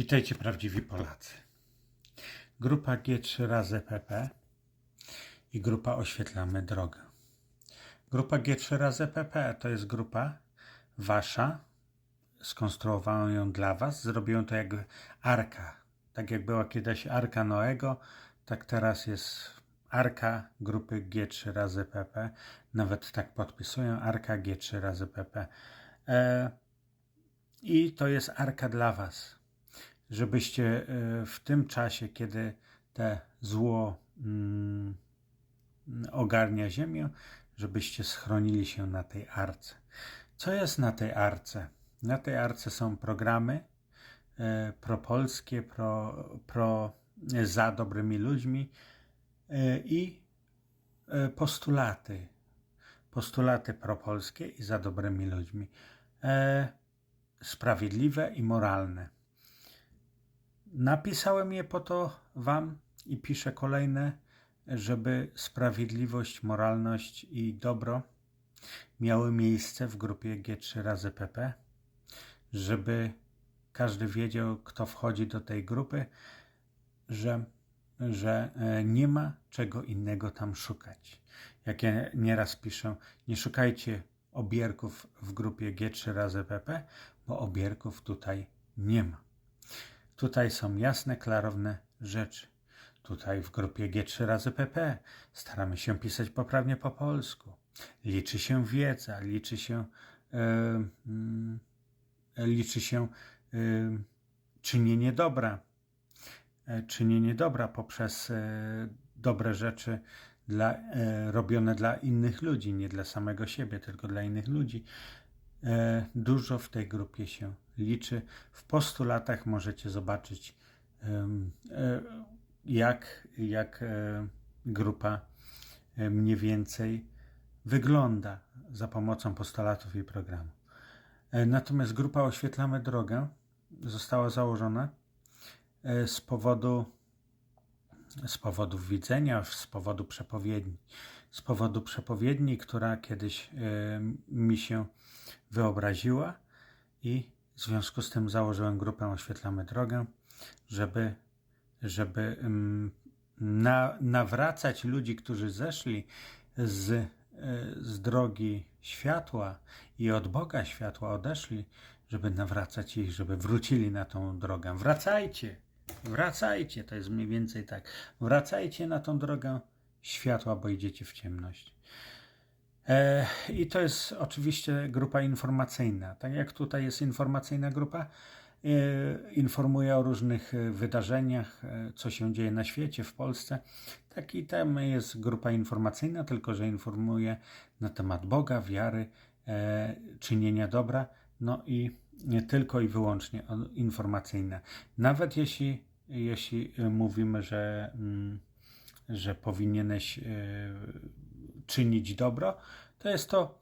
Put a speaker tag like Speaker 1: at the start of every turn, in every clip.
Speaker 1: Witajcie prawdziwi Polacy. Grupa G3 razy PP i grupa Oświetlamy Drogę. Grupa G3 razy PP to jest grupa wasza. Skonstruowałem ją dla was. Zrobiłem to jak arka. Tak jak była kiedyś arka Noego, tak teraz jest arka grupy G3 razy PP. Nawet tak podpisuję, arka G3 razy PP. E, I to jest arka dla was żebyście e, w tym czasie, kiedy te zło mm, ogarnia ziemię, żebyście schronili się na tej arce. Co jest na tej arce? Na tej arce są programy e, propolskie, pro, pro za dobrymi ludźmi e, i postulaty. Postulaty propolskie i za dobrymi ludźmi. Sprawiedliwe i moralne. Napisałem je po to Wam i piszę kolejne, żeby sprawiedliwość, moralność i dobro miały miejsce w grupie G3 razy PP, żeby każdy wiedział, kto wchodzi do tej grupy, że, że e, nie ma czego innego tam szukać. Jak ja nieraz piszę, nie szukajcie obierków w grupie G3 razy PP, bo obierków tutaj nie ma. Tutaj są jasne, klarowne rzeczy. Tutaj w grupie G3 razy PP staramy się pisać poprawnie po polsku. Liczy się wiedza, liczy się, e, mm, liczy się e, czynienie dobra. E, czynienie dobra poprzez dobre rzeczy dla, e, robione dla innych ludzi, nie dla samego siebie, tylko dla innych ludzi. E, dużo w tej grupie się liczy. W postulatach możecie zobaczyć, e, jak, jak e, grupa mniej więcej wygląda za pomocą postulatów i programu. Natomiast grupa Oświetlamy Drogę została założona z powodu z powodów widzenia, z powodu przepowiedni. Z powodu przepowiedni, która kiedyś mi się wyobraziła i w związku z tym założyłem grupę Oświetlamy Drogę, żeby, żeby na, nawracać ludzi, którzy zeszli z, e, z drogi światła i od Boga światła odeszli, żeby nawracać ich, żeby wrócili na tą drogę. Wracajcie! Wracajcie, to jest mniej więcej tak. Wracajcie na tą drogę światła, bo idziecie w ciemność. E, I to jest oczywiście grupa informacyjna. Tak jak tutaj jest informacyjna grupa, e, informuje o różnych e, wydarzeniach, co się dzieje na świecie, w Polsce. Tak i tam jest grupa informacyjna, tylko że informuje na temat Boga, wiary, czynienia dobra, no i tylko i wyłącznie informacyjne. Nawet jeśli, jeśli e, mówimy, że, mm, że powinieneś e, czynić dobro, to jest to,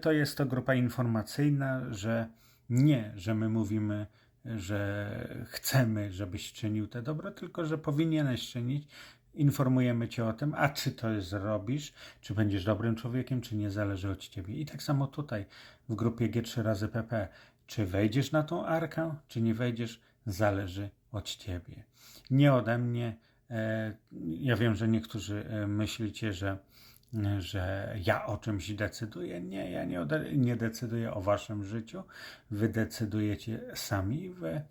Speaker 1: to jest to grupa informacyjna, że nie, że my mówimy, że chcemy, żebyś czynił te dobro, tylko że powinieneś czynić. Informujemy cię o tym, a czy to zrobisz, czy będziesz dobrym człowiekiem, czy nie zależy od ciebie. I tak samo tutaj w grupie G3 razy PP. Czy wejdziesz na tą arkę, czy nie wejdziesz, zależy od ciebie. Nie ode mnie. E, Ja wiem, że niektórzy e, myślicie, że, że ja o czymś decyduję. Nie, ja nie, nie decyduję o waszym życiu. Wy decydujecie sami. Wy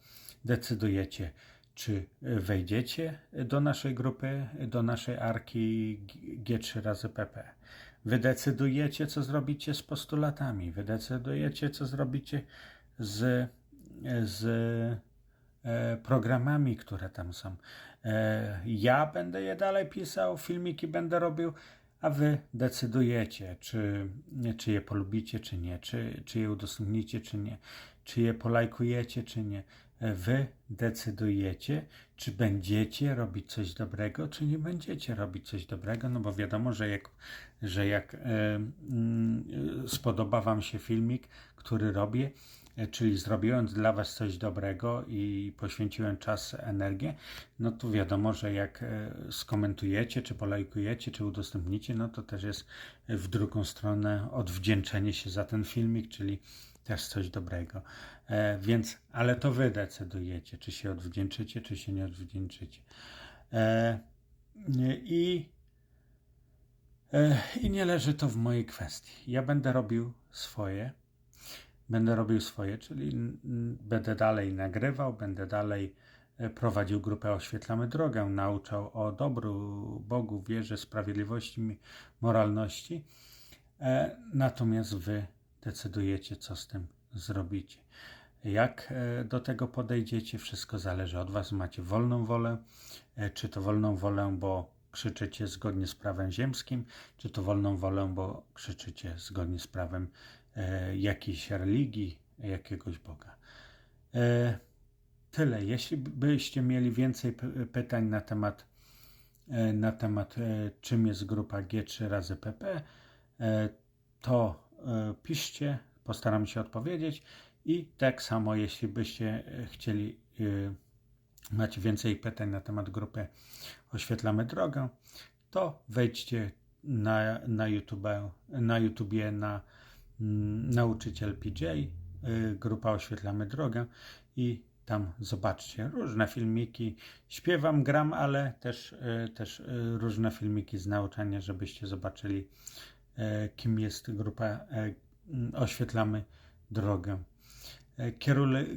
Speaker 1: decydujecie, czy wejdziecie do naszej grupy, do naszej arki G- G3 razy PP. Wy decydujecie, co zrobicie z postulatami. Wy decydujecie, co zrobicie z, z e, programami, które tam są. E, ja będę je dalej pisał, filmiki będę robił, a wy decydujecie, czy, czy je polubicie, czy nie, czy, czy je udostępnicie, czy nie, czy je polajkujecie, czy nie. Wy decydujecie, czy będziecie robić coś dobrego, czy nie będziecie robić coś dobrego, no bo wiadomo, że jak, że jak e, mm, spodoba Wam się filmik, który robię, czyli zrobiłem dla Was coś dobrego i poświęciłem czas, energię, no to wiadomo, że jak e, skomentujecie, czy polajkujecie, czy udostępnicie, no to też jest w drugą stronę odwdzięczenie się za ten filmik, czyli też coś dobrego. E, więc, ale to wy decydujecie, czy się odwdzięczycie, czy się nie odwdzięczycie. E, I E, I nie leży to w mojej kwestii. Ja będę robił swoje. Będę robił swoje, czyli będę dalej nagrywał, będę dalej e, prowadził grupę Oświetlamy Drogę, nauczał o dobru, Bogu, wierze, sprawiedliwości, moralności. E, Natomiast wy decydujecie, co z tym zrobicie. Jak e, do tego podejdziecie, wszystko zależy od was. Macie wolną wolę, czy to wolną wolę, bo krzyczycie zgodnie z prawem ziemskim, czy to wolną wolę, bo krzyczycie zgodnie z prawem jakiejś religii, jakiegoś Boga. E, tyle. Jeśli byście mieli więcej pytań na temat, e, na temat e, czym jest grupa G3 razy PP, e, to e, piszcie, postaram się odpowiedzieć. I tak samo, jeśli byście e, chcieli, e, macie więcej pytań na temat grupy Oświetlamy Drogę, to wejdźcie na, na, YouTube, na YouTubie na Nauczyciel PJ, y, grupa Oświetlamy Drogę i tam zobaczcie różne filmiki. Śpiewam, gram, ale też, y, też y, różne filmiki z nauczania, żebyście zobaczyli, kim jest grupa y, Oświetlamy Drogę.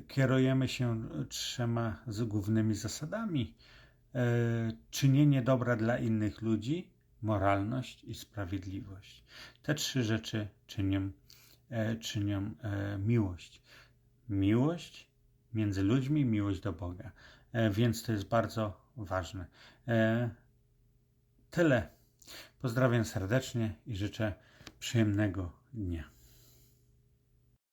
Speaker 1: Kierujemy się trzema głównymi zasadami. Czynienie dobra dla innych ludzi, moralność i sprawiedliwość. Te trzy rzeczy czynią, e, czynią e, miłość. Miłość między ludźmi, miłość do Boga. E, Więc to jest bardzo ważne. E, Tyle. Pozdrawiam serdecznie i życzę przyjemnego dnia.